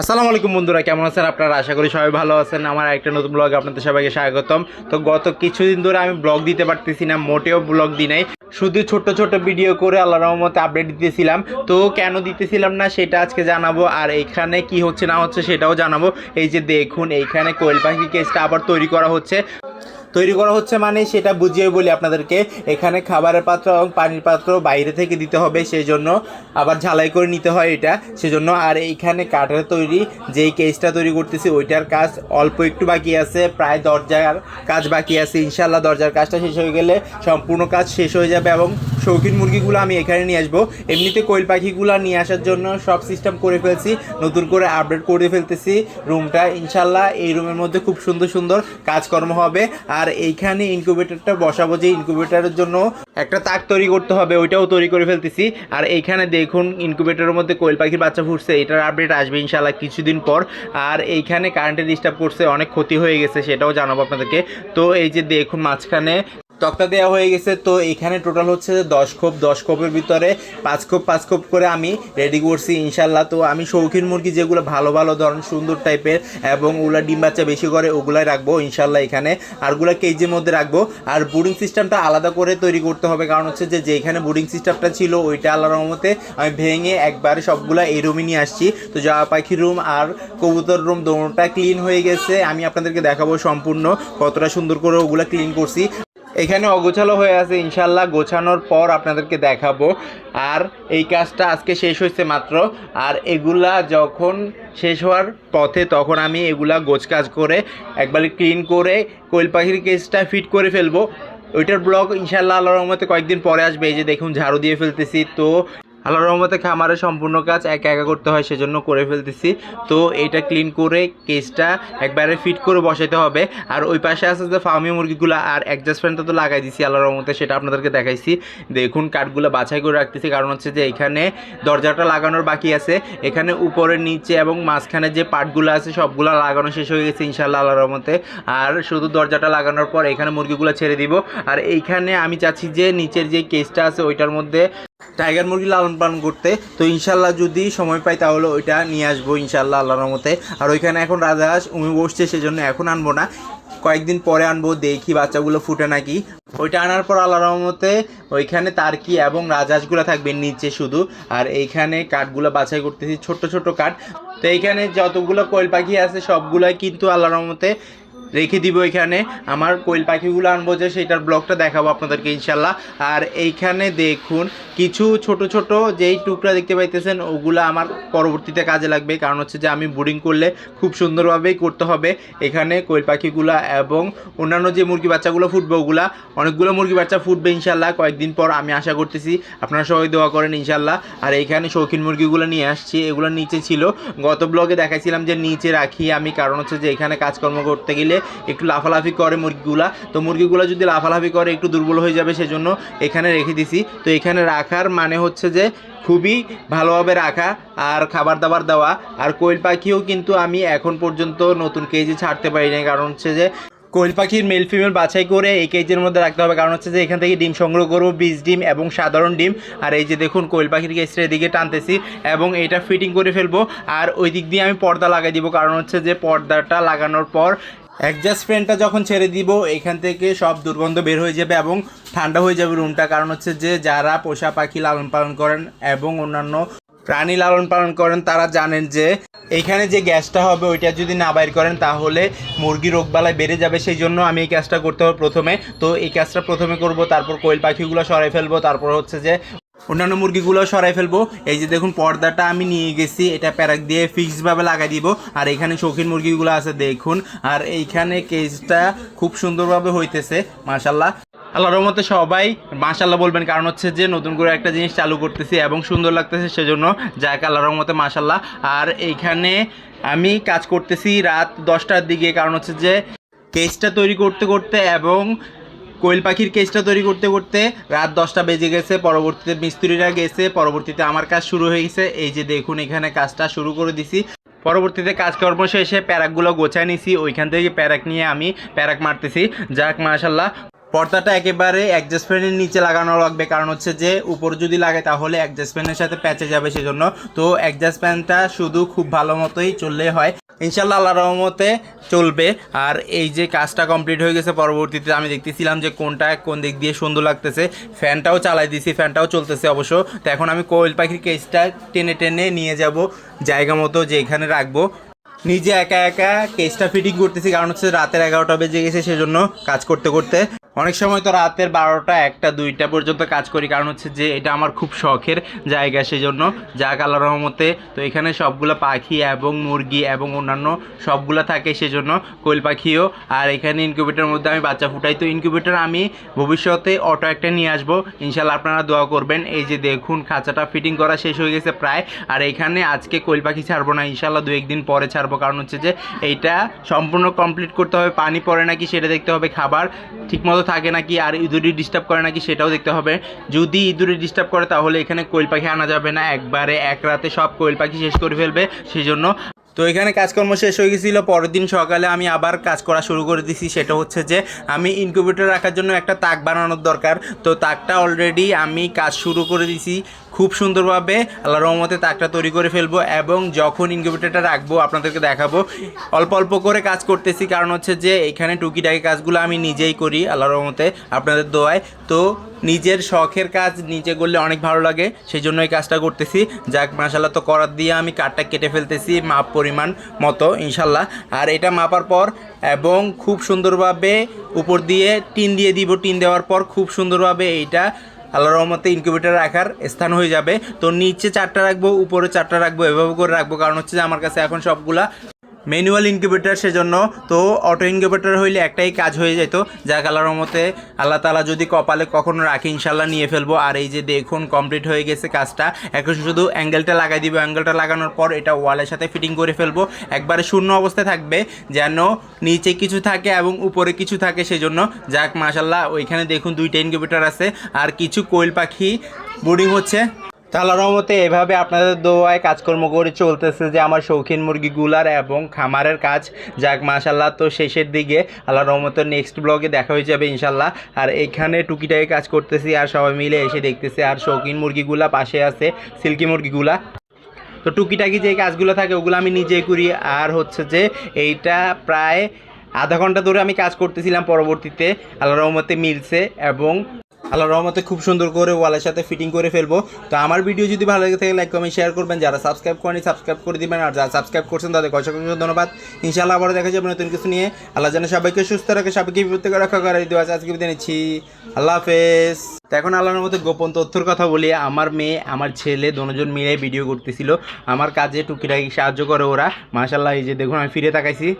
আসসালামু আলাইকুম বন্ধুরা, কেমন আছেন আপনারা? আশা করি সবাই ভালো আছেন। আমার একটা নতুন ব্লগে আপনাদের সবাইকে স্বাগতম। তো গত কিছুদিন ধরে আমি ব্লগ দিতে পারতেছি না, মোটেও ব্লগ দিই নাই। শুধু ছোট ছোট ভিডিও করে আল্লাহ রহমতে আপডেট দিতেছিলাম। তো কেন দিতেছিলাম না সেটা আজকে জানাব, আর এখানে কি হচ্ছে না হচ্ছে সেটাও জানাব। এই যে দেখুন, এইখানে কোয়েল পাখি কেসটা আবার তৈরি করা হচ্ছে। তৈরি করা হচ্ছে মানে সেটা বুঝিয়ে বলি আপনাদেরকে। এখানে খাবারের পাত্র এবং পানির পাত্র বাইরে থেকে দিতে হবে সেই জন্য আবার ঝালাই করে নিতে হয় এটা। সেজন্য আর এইখানে কাঠের তৈরি যেই কেসটা তৈরি করতেছি ওইটার কাজ অল্প একটু বাকি আছে, প্রায় দরজার কাজ বাকি আছে। ইনশাল্লাহ দরজার কাজটা শেষ হয়ে গেলে সম্পূর্ণ কাজ শেষ হয়ে যাবে এবং শৌখিন মুরগিগুলো আমি এখানে নিয়ে আসব। এমনিতে কোয়েল পাখিগুলো নিয়ে আসার জন্য সব সিস্টেম করে ফেলছি, নতুন করে আপডেট করে ফেলতেছি রুমটা ইনশাল্লাহ এই রুমের মধ্যে খুব সুন্দর সুন্দর কাজকর্ম হবে। আর এইখানে ইনকিউবেটরটা বসাবো যে ইনকিউবেটরের জন্য একটা তাক তৈরি করতে হবে, ওইটাও তৈরি করে ফেলতেছি। আর এইখানে দেখুন ইনকিউবেটরের মধ্যে কোয়েল পাখির বাচ্চা ফুটছে, এটার আপডেট আসবে ইনশাল্লাহ কিছুদিন পর। আর এইখানে কারেন্টের ডিস্টার্ব করছে, অনেক ক্ষতি হয়ে গেছে, সেটাও জানাব আপনাদেরকে। তো এই যে দেখুন মাঝখানে তক্তা দেওয়া হয়ে গেছে, তো এখানে টোটাল হচ্ছে যে দশ খোপ, দশ খোপের ভিতরে পাঁচ খোপ পাঁচ খোপ করে আমি রেডি করছি ইনশাল্লাহ তো আমি শৌখিন মুরগি যেগুলো ভালো ভালো ধরন, সুন্দর টাইপের এবং ওগুলা ডিম বাচ্চা বেশি করে ওগুলাই রাখব ইনশাল্লাহ এখানে। আরগুলা কেজির মধ্যে রাখব। আর বুডিং সিস্টেমটা আলাদা করে তৈরি করতে হবে, কারণ হচ্ছে যে, যেখানে বুডিং সিস্টেমটা ছিল, ওইটা আল্লাহ রহমতে আমি ভেঙে একবারে সবগুলা এই রুমে নিয়ে আসছি। তো জামা পাখির রুম আর কবুতর রুম দোনোটা ক্লিন হয়ে গেছে। আমি আপনাদেরকে দেখাবো সম্পূর্ণ কতটা সুন্দর করে ওগুলা ক্লিন করছি। এখানে অগোছালো হয়ে আছে, ইনশাল্লাহ গোছানোর পর আপনাদেরকে দেখাবো। আর এই কাজটা আজকে শেষ হয়েছে মাত্র। আর এগুলা যখন শেষ হওয়ার পথে তখন আমি এগুলা গোছ কাজ করে, একবার ক্লিন করে কোয়েল পাখির কেসটা ফিট করে ফেলব। ওইটার ব্লগ ইনশাল্লাহ আল্লাহ রহমতে কয়েকদিন পরে আসবে। এই যে দেখুন, ঝাড়ু দিয়ে ফেলতেছি। তো আল্লাহর রহমতে খামারের সম্পূর্ণ কাজ একা একা করতে হয়, সেজন্য করে ফেলতেছি। তো এটা ক্লিন করে কেসটা একবারে ফিট করে বসাইতে হবে। আর ওই পাশে আছে যে ফার্মি মুরগিগুলো, আর অ্যাডজাস্ট ফ্যানটা তো লাগাই দিছি আল্লাহর রহমতে, সেটা আপনাদেরকে দেখাইছি। দেখুন কাঠগুলো বাছাই করে রাখতেছি, কারণ হচ্ছে যে এখানে দরজাটা লাগানোর বাকি আছে। এখানে উপরে, নিচে এবং মাঝখানে যে পার্টগুলো আছে, সবগুলো লাগানো শেষ হয়ে গেছে ইনশাল্লাহ আল্লাহর রহমতে। আর শুধু দরজাটা লাগানোর পর এখানে মুরগিগুলো ছেড়ে দিব। আর এইখানে আমি চাচ্ছি যে নিচের যে কেসটা আছে, ওইটার মধ্যে টাইগার মুরগি লালন পালন করতে, তো ইনশাল্লাহ যদি সময় পাই তাহলে ওইটা নিয়ে আসব ইনশাল্লাহ আল্লাহর মতে আর ওইখানে এখন রাজহাঁস উমি বসছে, সেজন্য এখন আনব না। কয়েকদিন পরে আনব, দেখি বাচ্চাগুলো ফুটে নাকি। ওইটা আনার পর আল্লাহর রহমতে ওইখানে তার্কি এবং রাজহাঁসগুলো থাকবে নিচে শুধু। আর এইখানে কাঠগুলো বাছাই করতেছি ছোট ছোট কাঠ। তো এইখানে যতগুলো কোয়েল পাখি আছে, সবগুলাই কিন্তু আল্লাহর রহমতে রেখে দিব এখানে। আমার কোয়েল পাখিগুলো আনব যে সেটার ব্লগটা দেখাবো আপনাদেরকে ইনশাল্লাহ আর এইখানে দেখুন, কিছু ছোট ছোট যেই টুকরা দেখতে পাইতেছেন, ওগুলো আমার পরবর্তীতে কাজে লাগবে। কারণ হচ্ছে যে, আমি বোর্ডিং করলে খুব সুন্দরভাবেই করতে হবে। এখানে কোয়েল পাখিগুলা এবং অন্যান্য যে মুরগি বাচ্চাগুলো ফুটবে, ওগুলা অনেকগুলো মুরগি বাচ্চা ফুটবে ইনশাল্লাহ কয়েকদিন পর আমি আশা করতেছি, আপনারা সবাই দোয়া করেন ইনশাল্লাহ আর এইখানে শৌখিন মুরগিগুলো নিয়ে আসছি, এগুলো নিচে ছিল। গত ব্লগে দেখাইছিলাম যে, নিচে রাখি আমি, কারণ হচ্ছে যে, এখানে কাজকর্ম করতে গেলে একটু লাফালাফি করে মুরগিগুলা। তো মুরগিগুলো যদি লাফালাফি করে, একটু দুর্বল হয়ে যাবে সেজন্য এখানে রেখে দিছি। তো এখানে রাখার মানে হচ্ছে যে খুবই ভালোভাবে রাখা আর খাবার দাবার দেওয়া। আর কোয়েল পাখিও কিন্তু আমি এখন পর্যন্ত নতুন কেজি ছাড়তে পারি না কারণ হচ্ছে যে কোয়েল পাখির মেল ফিমেল বাছাই করে এই কেজির মধ্যে রাখতে হবে। কারণ হচ্ছে যে এখান থেকে ডিম সংগ্রহ করব, বীজ ডিম এবং সাধারণ ডিম। আর এই যে দেখুন, কোয়েল পাখির কেসটা এদিকে টানতেছি এবং এটা ফিটিং করে ফেলব। আর ওই দিক দিয়ে আমি পর্দা লাগাই দিব। কারণ হচ্ছে যে পর্দাটা লাগানোর পর অ্যাডজাস্ট ফ্যানটা যখন ছেড়ে দিব, এখান থেকে সব দুর্গন্ধ বের হয়ে যাবে এবং ঠান্ডা হয়ে যাবে রুমটা কারণ হচ্ছে যে, যারা পোষা পাখি লালন পালন করেন এবং অন্যান্য প্রাণী লালন পালন করেন, তারা জানেন যে, এখানে যে গ্যাসটা হবে, ওইটা যদি না বাইর করেন, তাহলে মুরগি রোগবালায় বেড়ে যাবে। সেই জন্য আমি এই কাজটা করতে হবে প্রথমে। তো এই কাজটা প্রথমে করব, তারপর কোয়েল পাখিগুলো সরাই ফেলব, তারপর হচ্ছে যে অন্যান্য মুরগিগুলো সরাই ফেলব। এই যে দেখুন, পর্দাটা আমি নিয়ে গেছি। এটা প্যারাক দিয়ে ফিক্সডভাবে লাগাই দিব। আর এখানে শৌখিন মুরগিগুলো আছে, দেখুন। আর এইখানে কেজটা খুব সুন্দরভাবে হইতেছে মাশাল্লাহ আল্লাহর রহমতে সবাই মাশাল্লাহ বলবেন, কারণ হচ্ছে যে নতুন করে একটা জিনিস চালু করতেছি এবং সুন্দর লাগতেছে, সেজন্য যাক, আল্লাহর রহমতে মাশাল্লাহ আর এইখানে আমি কাজ করতেছি রাত দশটার দিকে, কারণ হচ্ছে যে কেসটা তৈরি করতে করতে এবং কোয়েল পাখির কেসটা তৈরি করতে করতে রাত দশটা বেজে গেছে, পরবর্তীতে মিস্ত্রিরা গেছে, পরবর্তীতে আমার কাজ শুরু হয়ে গেছে। এই যে দেখুন, এখানে কাজটা শুরু করে দিছি। পরবর্তীতে কাজকর্ম শেষে প্যারাকগুলো গোছায় নিছি, ওইখান থেকে প্যারাক নিয়ে আমি প্যারাক মারতেছি। যাক মাশাল্লাহ পর্দাটা একেবারে অ্যাডজাস্ট ফ্যানের নিচে লাগানো লাগবে, কারণ হচ্ছে যে উপর যদি লাগে তাহলে অ্যাডজাস্ট ফ্যানের সাথে প্যাচে যাবে সেজন্য। তো অ্যাডজাস্ট ফ্যানটা শুধু খুব ভালো মতোই চললে হয়। ইনশাল্লাহ আল্লাহ রহমতে চলবে। আর এই যে কাজটা কমপ্লিট হয়ে গেছে, পরবর্তীতে আমি দেখতেছিলাম যে কোনটা কোন দিক দিয়ে সুন্দর লাগতেছে। ফ্যানটাও চালাই দিছি, ফ্যানটাও চলতেছে অবশ্য। তো এখন আমি কোয়েল পাখির কেসটা টেনে টেনে নিয়ে যাব, জায়গা মতো যে এখানে রাখব। নিজে একা একা কেসটা ফিটিং করতেছি, কারণ হচ্ছে রাতের এগারোটা বেজে গেছে সেজন্য কাজ করতে করতে। অনেক সময় তো রাতের বারোটা, একটা, দুইটা পর্যন্ত কাজ করি, কারণ হচ্ছে যে এটা আমার খুব শখের জায়গা সেজন্য। যাক, আল্লাহ রহমতে তো এখানে সবগুলো পাখি এবং মুরগি এবং অন্যান্য সবগুলো থাকে সেজন্য, কোয়েল পাখিও। আর এখানে ইনকিউবেটারের মধ্যে আমি বাচ্চা ফুটাই। তো ইনকিউবেটার আমি ভবিষ্যতে অটো একটা নিয়ে আসব। ইনশাল্লাহ আপনারা দোয়া করবেন। এই যে দেখুন, খাঁচাটা ফিটিং করা শেষ হয়ে গেছে প্রায়। আর এখানে আজকে কোয়েল পাখি ছাড়বো না ইনশাল্লাহ দু একদিন পরে ছাড়বো। কারণ হচ্ছে যে এইটা সম্পূর্ণ কমপ্লিট করতে হবে। পানি পড়ে নাকি সেটা দেখতে হবে। খাবার ঠিকমতো থাকে নাকি আর ইঁদুরি ডিস্টার্ব করে নাকি সেটাও দেখতে হবে। যদি ইঁদুরি ডিস্টার্ব করে, তাহলে এখানে কোয়েল পাখি আনা যাবে না। একবারে এক রাতে সব কোয়েল পাখি শেষ করে ফেলবে সেই জন্য তো এখানে কাজকর্ম শেষ হয়ে গেছিল। পরের দিন সকালে আমি আবার কাজ করা শুরু করে দিছি। সেটা হচ্ছে যে, আমি ইনকিউবেটর রাখার জন্য একটা তাক বানানোর দরকার। তো তাকটা অলরেডি আমি কাজ শুরু করে দিছি। খুব সুন্দরভাবে আল্লাহ রহমতে তাকটা তৈরি করে ফেলব এবং যখন ইনকিউবেটরটা রাখব, আপনাদেরকে দেখাবো। অল্প অল্প করে কাজ করতেছি, কারণ হচ্ছে যে এখানে টুকিটাকি কাজগুলো আমি নিজেই করি আল্লাহ রহমতে, আপনাদের দোয়ায়। তো নিজের শখের কাজ নিজে করলে অনেক ভালো লাগে সেই জন্য এই কাজটা করতেছি। যাক মাসাল্লাহ তো করার দিয়ে আমি কাঠটা কেটে ফেলতেছি মাপ পরিমাণ মতো ইনশাল্লাহ আর এটা মাপার পর এবং খুব সুন্দরভাবে উপর দিয়ে টিন দিয়ে দিব, টিন দেওয়ার পর খুব সুন্দরভাবে এইটা আল্লাহ রহমতে ইনকিউবেটার রাখার স্থান হয়ে যাবে। তো নিচে চারটা রাখব, উপরে চারটা রাখব, এভাবে করে রাখব। কারণ হচ্ছে যে আমার কাছে এখন সবগুলা ম্যানুয়াল ইনকিউবেটার সেজন্য তো অটো ইনকিউবেটার হইলে একটাই কাজ হয়ে যেত, যা কালার মতে আল্লাহ তালা যদি কপালে কখনো রাখি ইনশাল্লাহ নিয়ে ফেলব। আর এই যে দেখুন কমপ্লিট হয়ে গেছে কাজটা। এখন শুধু অ্যাঙ্গেলটা লাগাই দিব। অ্যাঙ্গেলটা লাগানোর পর এটা ওয়ালের সাথে ফিটিং করে ফেলব। একবারে শূন্য অবস্থায় থাকবে, যেন নিচে কিছু থাকে এবং উপরে কিছু থাকে সেজন্য। যাক মাশাল্লাহ ওইখানে দেখুন দুইটা ইনকিউবেটার আছে। আর কিছু কোয়েল পাখি বোর্ডিং হচ্ছে। তাহলে রহমতে এভাবে আপনাদের দোয়ায় কাজকর্ম করে চলতেছে যে আমার শৌখিন মুরগিগুলার এবং খামারের কাজ যাক মাশাল্লাহ তো শেষের দিকে আল্লাহ রহমতের নেক্সট ব্লগে দেখা হয়ে যাবে ইনশাল্লাহ আর এখানে টুকিটাকি কাজ করতেছি আর সবাই মিলে এসে দেখতেছি আর শৌখিন মুরগিগুলা পাশে আছে, সিল্কি মুরগিগুলা। তো টুকিটাকি যে কাজগুলো থাকে ওগুলো আমি নিজেই করি। আর হচ্ছে যে এইটা প্রায় আধা ঘণ্টা ধরে আমি কাজ করতেছিলাম পরবর্তীতে। আল্লাহ রহমতে মিলছে এবং আল্লাহ রহমতে খুব সুন্দর করে ওয়ালের সাথে ফিটিং করে ফেলব। তো আমার ভিডিও যদি ভালো লাগে থাকে লাইক কমেন্ট শেয়ার করবেন। যারা সাবস্ক্রাইব করেনি সাবস্ক্রাইব করে দিবেন। আর যারা সাবস্ক্রাইব করছেন, তাদের অসংখ্য ধন্যবাদ। ইনশাআল্লাহ আবারও দেখা যাবে নতুন কিছু নিয়ে। আল্লাহ যেন সবাইকে সুস্থ রাখে, সবাইকে বিপদ রক্ষা করে। দেওয়া আজকে বিদায় নিচ্ছি। আল্লাহ হাফেজ। তো এখন আল্লাহর মতো গোপন তথ্যর কথা বলি। আমার মেয়ে, আমার ছেলে দুজন মিলে ভিডিও করতেছিল। আমার কাজে টুকিটাকি সাহায্য করে ওরা। মাশাল্লাহ এই যে দেখুন, আমি ফিরে তাকাইছি।